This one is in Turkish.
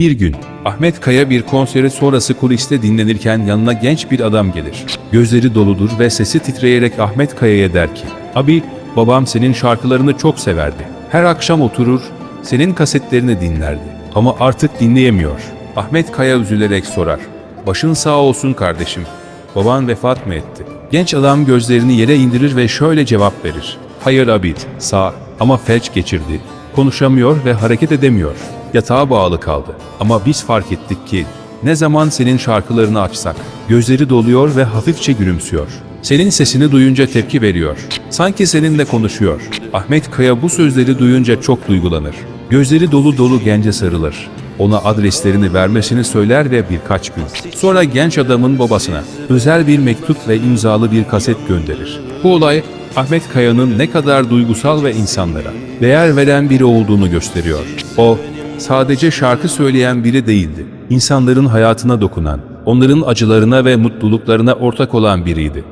Bir gün Ahmet Kaya bir konseri sonrası kuliste dinlenirken yanına genç bir adam gelir. Gözleri doludur ve sesi titreyerek Ahmet Kaya'ya der ki Abi babam senin şarkılarını çok severdi. Her akşam oturur senin kasetlerini dinlerdi. Ama artık dinleyemiyor. Ahmet Kaya üzülerek sorar. Başın sağ olsun kardeşim. Baban vefat mı etti? Genç adam gözlerini yere indirir ve şöyle cevap verir. Hayır Abid, sağ ama felç geçirdi. Konuşamıyor ve hareket edemiyor. Yatağa bağlı kaldı. Ama biz fark ettik ki ne zaman senin şarkılarını açsak gözleri doluyor ve hafifçe gülümsüyor. Senin sesini duyunca tepki veriyor. Sanki seninle konuşuyor. Ahmet Kaya bu sözleri duyunca çok duygulanır. Gözleri dolu dolu gence sarılır. Ona adreslerini vermesini söyler ve birkaç gün sonra genç adamın babasına özel bir mektup ve imzalı bir kaset gönderir. Bu olay Ahmet Kaya'nın ne kadar duygusal ve insanlara değer veren biri olduğunu gösteriyor. O sadece şarkı söyleyen biri değildi. İnsanların hayatına dokunan, onların acılarına ve mutluluklarına ortak olan biriydi.